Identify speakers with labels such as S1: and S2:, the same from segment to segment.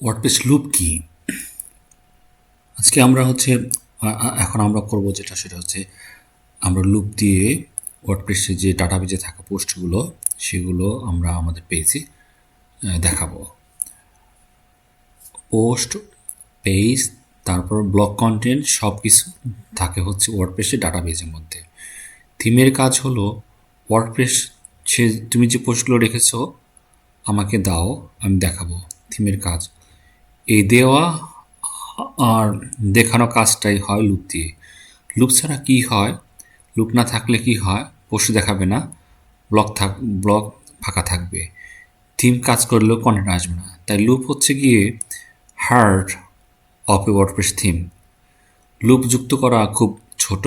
S1: WordPress loop কি? আজকে আমরা হচ্ছে এখন আমরা করব যেটা, সেটা হচ্ছে আমরা লুপ দিয়ে ওয়ার্ডপ্রেসে যে ডাটা ডাটাবেজে থাকা পোস্টগুলো সেগুলো আমরা আমাদের পেজে দেখাবো। পোস্ট পেজ তারপর ব্লক কন্টেন্ট সব কিছু থাকে হচ্ছে ওয়ার্ডপ্রেসের ডাটাবেজের মধ্যে। থিমের কাজ হলো ওয়ার্ডপ্রেস সে, তুমি যে পোস্টগুলো রেখেছো, আমাকে দাও, আমি দেখাবো থিমের কাজ। এই দেওয়া আর দেখানো কাজটাই হয় লুপ দিয়ে। লুপ ছাড়া কী হয়? লুপ না থাকলে কি হয়? পশু দেখাবে না, ব্লক থাক, ব্লক ফাঁকা থাকবে। থিম কাজ করলেও কন্টেন্ট আসবে না। তাই লুপ হচ্ছে গিয়ে heart of a WordPress theme loop যুক্ত করা খুব ছোট।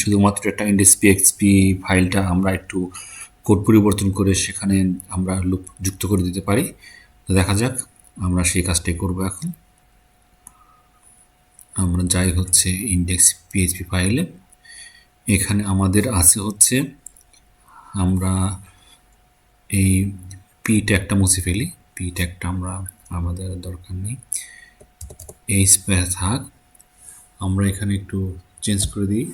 S1: শুধুমাত্র একটা ইন্ডেক্স পিএক্সপি ফাইলটা আমরা একটু কোড পরিবর্তন করে সেখানে আমরা লুপ যুক্ত করে দিতে পারি। দেখা যাক, আমরা সেই কাজটাই করব এখন। আমরা যাই হচ্ছে ইন্ডেক্স পিএইচপি ফাইলে এখানে আমাদের আছে হচ্ছে, আমরা এই পি ট্যাগটা মুছে ফেলি। পি ট্যাগটা আমরা, আমাদের দরকার নেই। এই স্পেস থাক। আমরা এখানে একটু চেঞ্জ করে দিই।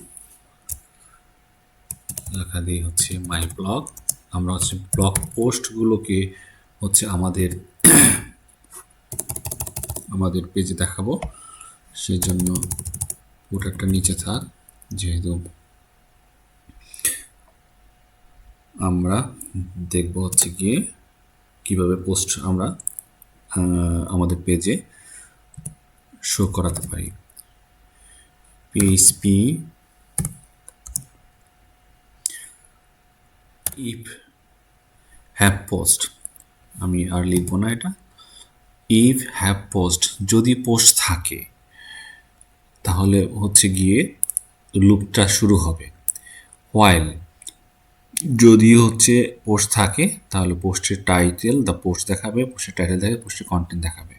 S1: লেখা দিই হচ্ছে মাই ব্লগ আমরা হচ্ছে ব্লগ পোস্টগুলোকে হচ্ছে আমাদের আমাদের পেজে দেখাবো। সেই জন্য ওটারটা নিচে থাক, যেহেতু আমরা দেখব হচ্ছে গিয়ে কীভাবে পোস্ট আমরা আমাদের পেজে শো করাতে পারি। পিএইচপি ইফ হ্যাভ পোস্ট আমি আর লিখব না এটা। ইফ হ্যাভ পোস্ট যদি পোস্ট থাকে, তাহলে হচ্ছে গিয়ে লুপটা শুরু হবে। হোয়াইল যদি হচ্ছে পোস্ট থাকে, তাহলে পোস্টের টাইটেল দ্য পোস্ট দেখাবে পোস্টের টাইটেল দেখাবে পোস্টের কন্টেন্ট দেখাবে।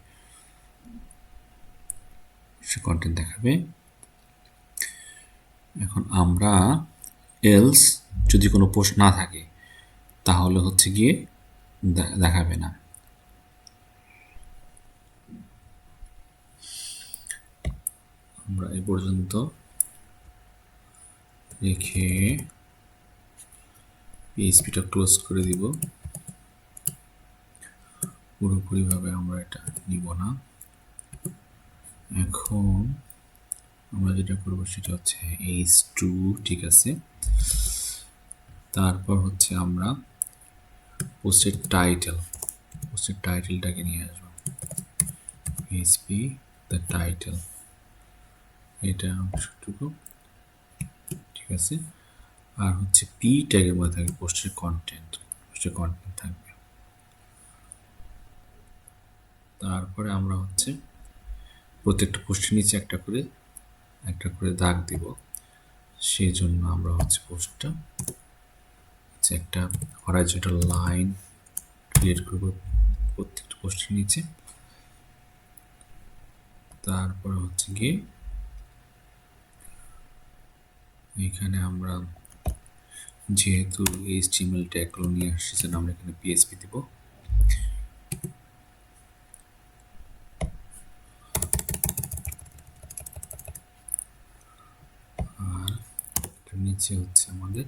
S1: সে কন্টেন্ট দেখাবে। এখন আমরা এলস যদি কোনো পোস্ট না থাকে, তাহলে হচ্ছে গিয়ে দেখাবে না। আমরা এই পর্যন্ত রেখে পিএইচপিটা ক্লোজ করে দিব। পুরোপুরিভাবে আমরা এটা নিব না। এখন আমরা যেটা করব সেটা হচ্ছে এইচ টু ঠিক আছে? তারপর হচ্ছে আমরা পোস্টের টাইটেল পোস্টের টাইটেলটাকে নিয়ে আসব। এইচপি দ্য টাইটেল এটা অংশটুকু। ঠিক আছে? আর হচ্ছে পি ট্যাগের মধ্যে থাকবে পোস্টের কন্টেন্ট পোস্টের কন্টেন্ট থাকবে। তারপরে আমরা হচ্ছে প্রত্যেকটা পোস্টের নিচে একটা করে একটা করে দাগ দিব। সেই জন্য আমরা হচ্ছে পোস্টটা হচ্ছে একটা হরাইজন্টাল লাইন ক্রিয়েট করব প্রত্যেকটা পোস্টের নিচে। তারপরে হচ্ছে গিয়ে এখানে আমরা যেহেতু এইচটিএমএল ট্যাগগুলো নিয়ে আসছি, সেজন্য আমরা এখানে পিএসপি দিব। আর নিচে হচ্ছে আমাদের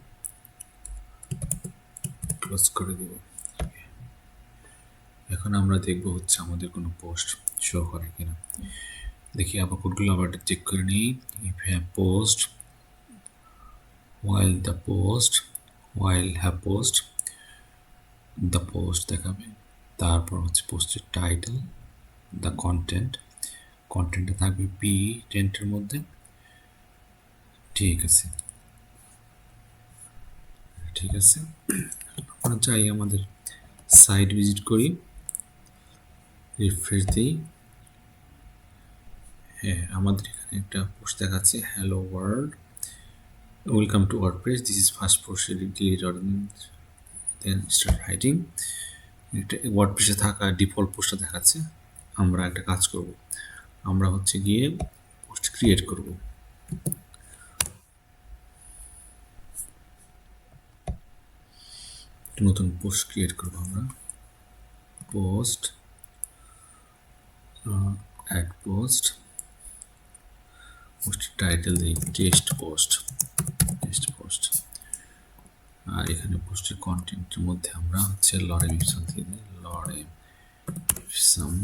S1: ক্লোজ করে দেব। এখন আমরা দেখব হচ্ছে আমাদের কোনো পোস্ট শো করে কিনা। দেখি আবার কোডগুলো আবার চেক করে নিই। Post while the post, while have post, the post দেখাবে। তারপর হচ্ছে পোস্টের টাইটেল দ্য কন্টেন্ট কন্টেন্টে থাকবে পি টেন্টের মধ্যে। ঠিক আছে। ঠিক আছে। আমরা চাই আমাদের সাইট ভিজিট করি। রিফ্রেশ দিই। হ্যাঁ আমাদের এখানে একটা পোস্ট দেখাচ্ছে hello world welcome to WordPress. This is first post delete or then start writing. এটা ওয়ার্ডপ্রেসে থাকা ডিফল্ট পোস্টটা দেখাচ্ছে। আমরা একটা কাজ করব। আমরা হচ্ছে গিয়ে পোস্ট ক্রিয়েট করব। নতুন পোস্ট ক্রিয়েট করব আমরা। Post add post post title দিই টেস্ট পোস্ট আর এখানে পোস্টের কন্টেন্টের মধ্যে আমরা হচ্ছে লরে দিয়ে দিই লরে বিপসন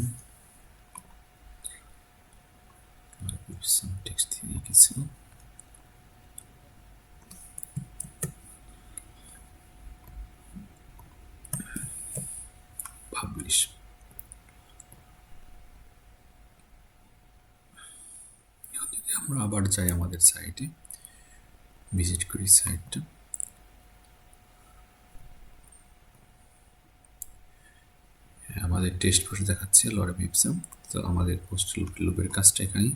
S1: বিপসন টেক্সট দিয়ে কিছু পাবলিশ আমরা আবার যাই আমাদের সাইটে ভিজিট করি সাইটটা হ্যাঁ, আমাদের টেস্ট প্রশ্ন দেখাচ্ছে লরে বিপসাম তো আমাদের পোস্ট লুপের কাজটা এখানেই।